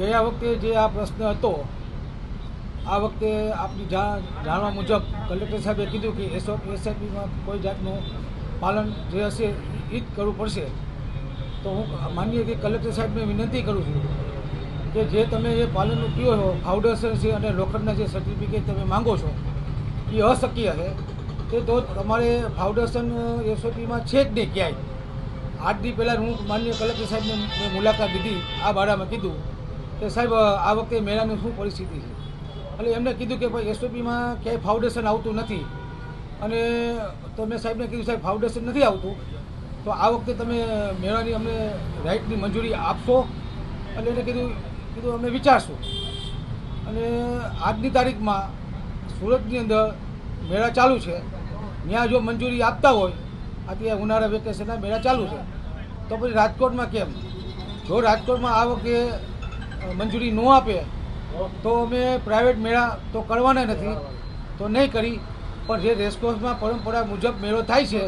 ગયા વખતે જે આ પ્રશ્ન હતો, આ વખતે આપની જાણવા મુજબ કલેક્ટર સાહેબે કીધું કે એસો એસઆઈપીમાં કોઈ જાતનું પાલન જે હશે એ જ કરવું પડશે. તો હું માનીએ કે કલેક્ટર સાહેબને વિનંતી કરું છું કે જે તમે એ પાલનનું કયો છો, ફાઉન્ડેશન છે અને લોખંડના જે સર્ટિફિકેટ તમે માંગો છો, એ અશક્ય છે. તે તો તમારે ફાઉન્ડેશન એસઓપીમાં છે જ નહીં ક્યાંય. આઠ દી પહેલાં હું માનીય કલેક્ટર સાહેબને મુલાકાત લીધી, આ બારામાં કીધું. કે સાહેબ, આ વખતે મેળાની શું પરિસ્થિતિ છે? એટલે એમને કીધું કે ભાઈ એસઓપીમાં ક્યાંય ફાઉન્ડેશન આવતું નથી. અને તો મેં સાહેબને કીધું, સાહેબ ફાઉન્ડેશન નથી આવતું. તો આ વખતે તમે મેળાની અમને રાઇટની મંજૂરી આપશો? એટલે એને કીધું કીધું, અમે વિચારશું. અને આજની તારીખમાં સુરતની અંદર મેળા ચાલુ છે. ત્યાં જો મંજૂરી આપતા હોય અત્યારે ઉનાળા વેકેશનના મેળા ચાલુ છે. તો પછી રાજકોટમાં કેમ? જો રાજકોટમાં આ વખતે મંજૂરી ન આપે તો અમે પ્રાઇવેટ મેળા તો કરવાના નથી. તો નહીં કરી પણ જે રેસકોર્સમાં પરંપરા મુજબ મેળો થાય છે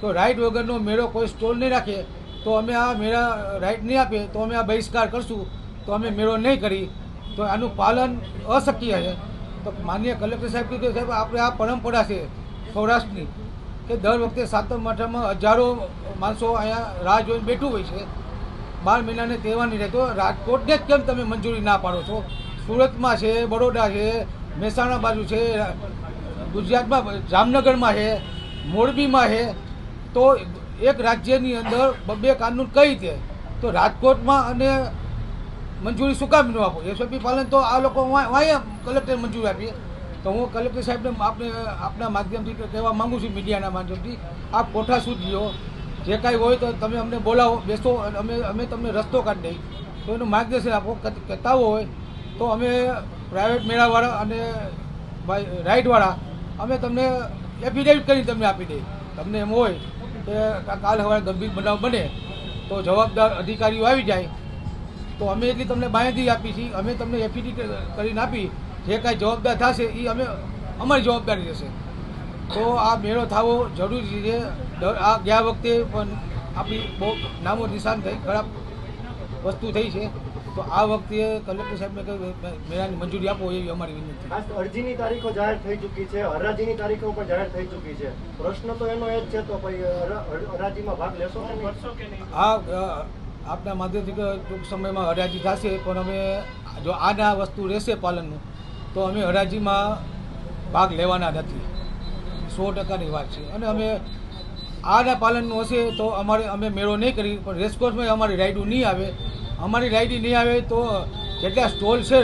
તો રાઈડ વગરનો મેળો કોઈ સ્ટોલ નહીં રાખે તો અમે આ મેળા રાઈડ નહીં આપે તો અમે આ બહિષ્કાર કરશું તો અમે મેળો નહીં કરી. તો આનું પાલન અશક્ય છે. તો માન્ય કલેક્ટર સાહેબ કીધું સાહેબ આપણે આ પરંપરા છે સૌરાષ્ટ્રની કે દર વખતે સાતમ આઠમમાં હજારો માણસો અહીંયા રાહ જોઈને બેઠું હોય છે. બાર મહિનાને કહેવાની રહેતો. રાજકોટને જ કેમ તમે મંજૂરી ના પાડો છો? સુરતમાં છે, બરોડા છે, મહેસાણા બાજુ છે, ગુજરાતમાં જામનગરમાં છે, મોરબીમાં છે. તો એક રાજ્યની અંદર બે કાનૂન કઈ રીતે? તો રાજકોટમાં અને મંજૂરી શું કામ ન આપો? એસઓપી પાલન તો આ લોકો વાં- વાંહે કલેક્ટર મંજૂરી આપીએ તો હું કલેક્ટર સાહેબને આપણે આપના માધ્યમથી કહેવા માંગુ છું, મીડિયાના માધ્યમથી. આ કોઠા લ્યો. જે કાંઈ હોય તો તમે અમને બોલાવો, બેસો અને અમે અમે તમને રસ્તો કાઢી દઈ તો એનું માર્ગદર્શન આપો. કહેતા હોય તો અમે પ્રાઇવેટ મેળાવાળા અને રાઇડવાળા અમે તમને એફિડેવિટ કરીને તમને આપી દઈએ. તમને એમ હોય કે કાલ સવારે ગંભીર બનાવ બને તો જવાબદાર અધિકારીઓ આવી જાય. તો અમે એટલી તમને માહિતી આપી છીએ. અમે તમને એફિડેવિટ કરીને આપી. જે કાંઈ જવાબદાર થશે એ અમે અમારી જવાબદારી રહેશે. તો આ મેળો થવો જરૂરી છે. આ ગયા વખતે પણ આપણી બહુ નામો નિશાન થઈ ખરાબ વસ્તુ થઈ છે. તો આ વખતે કલેક્ટર સાહેબને મેળાની મંજૂરી આપો એવી અમારી વિનંતી. ખાસ અરજીની તારીખો જાહેર થઈ ચૂકી છે હરાજીની તારીખો પણ જાહેર થઈ ચૂકી છે. પ્રશ્ન તો એનો એ જ છે તો ભાઈ હરાજીમાં ભાગ લેશો કે નહીં? આ અ, આપના માધ્યમથી ટૂંક સમયમાં હરાજી થશે પણ અમે જો આના વસ્તુ રહેશે પાલનનું તો અમે હરાજીમાં ભાગ લેવાના નથી. સો ટકાની વાત છે. અને અમે આના પાલનનું હશે તો અમારે અમે મેળો નહીં કરી, પણ રેસકોર્સમાં અમારી રાઇડું નહીં આવે. અમારી રાઈડી નહીં આવે તો જેટલા સ્ટોલ છે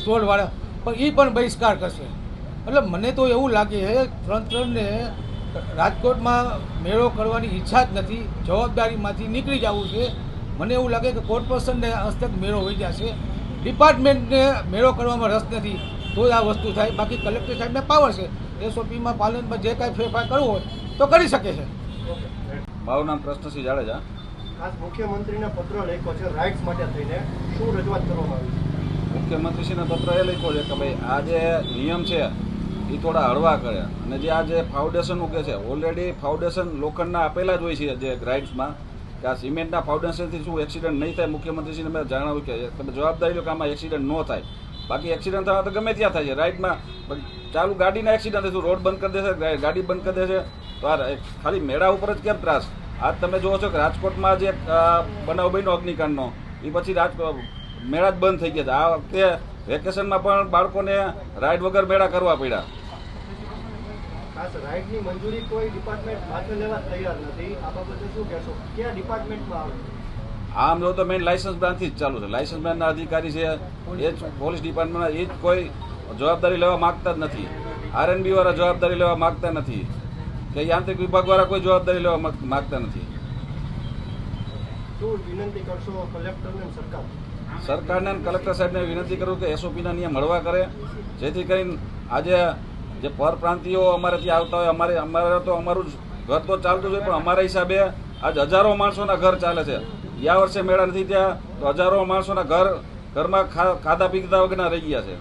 સ્ટોલવાળા પણ એ પણ બહિષ્કાર કરશે. એટલે મને તો એવું લાગે છે તંત્રને રાજકોટમાં મેળો કરવાની ઈચ્છા જ નથી, જવાબદારીમાંથી નીકળી જવું છે. મને એવું લાગે કે કોર્પોરેશનને હસ્તક મેળો હોઈ જશે. ડિપાર્ટમેન્ટને મેળો કરવામાં રસ નથી, તો આ વસ્તુ થાય. બાકી કલેક્ટર સાહેબને પાવર છે. એસઓપીમાં પાલનમાં જે કાંઈ ફેરફાર કરવો હોય તો કરી શકે છે. મારું નામ કૃષ્ણસિંહ જાડેજા. ખાસ મુખ્યમંત્રીને પત્ર લખ્યો છે રાઇટ્સ માટે થઈને શું રજૂઆત કરવામાં આવી મુખ્યમંત્રીશ્રીને પત્ર એ લખ્યો છે કે ભાઈ આ જે નિયમ છે એ થોડા હળવા કરે અને જે આ જે ફાઉન્ડેશન ઉગે છે ઓલરેડી ફાઉન્ડેશન લોખંડના આપેલા જ હોય છે જે રાઇટ્સમાં કે આ સિમેન્ટના ફાઉન્ડેશનથી શું એક્સિડન્ટ નહીં થાય મુખ્યમંત્રીશ્રીને મેં જણાવ્યું કે તમે જવાબદારી લો કે આમાં એક્સિડન્ટ ન થાય. બાકી એક્સિડન્ટ થવા તો ગમે ત્યાં થાય છે. રાઇડમાં ચાલુ ગાડીના એક્સિડન્ટ થયું રોડ બંધ કરી દેશે ગાડી બંધ કરી દેશે તો આ ખાલી મેળા ઉપર જ કેમ ત્રાસ? આજ તમે જુઓ છો કે રાજકોટમાં જે બનાવ બન્યો અગ્નિકાંડનો એ પછી રાજ મેળા જ બંધ થઈ ગયા આ વખતે વેકેશનમાં પણ બાળકોને રાઈડ વગર મેળા કરવા પડ્યા. ખાસ રાઇડની મંજૂરી કોઈ ડિપાર્ટમેન્ટ હાથે લેવા તૈયાર નથી. આ બાબતે શું કહેશો? ક્યાં ડિપાર્ટમેન્ટમાં આવે? આમ જો તો મેઇન લાયસન્સ બ્રાન્ચથી જ ચાલુ છે. લાયસન્સ બ્રાન્ચના અધિકારી છે એ જ પોલીસ ડિપાર્ટમેન્ટના એ જ કોઈ જવાબદારી લેવા માગતા જ નથી. આરએનબી વાળા જવાબદારી લેવા માગતા નથી. કે યાંત્રિક વિભાગ વાળા કોઈ જવાબદારી લેવા માંગતા નથી. સરકારને? કલેક્ટર સાહેબને વિનંતી કરું કે એસઓપીના નિયમ હળવા કરે. જેથી કરીને આજે જે પરપ્રાંતિયો અમારે ત્યાં આવતા હોય અમારે અમારે તો અમારું જ ઘર તો ચાલતું જ હોય પણ અમારા હિસાબે આજ હજારો માણસોના ઘર ચાલે છે. ગયા વર્ષે મેળા નથી ત્યાં તો હજારો માણસોના ઘર ઘરમાં ખાધા પીધા વગરના રહી ગયા છે.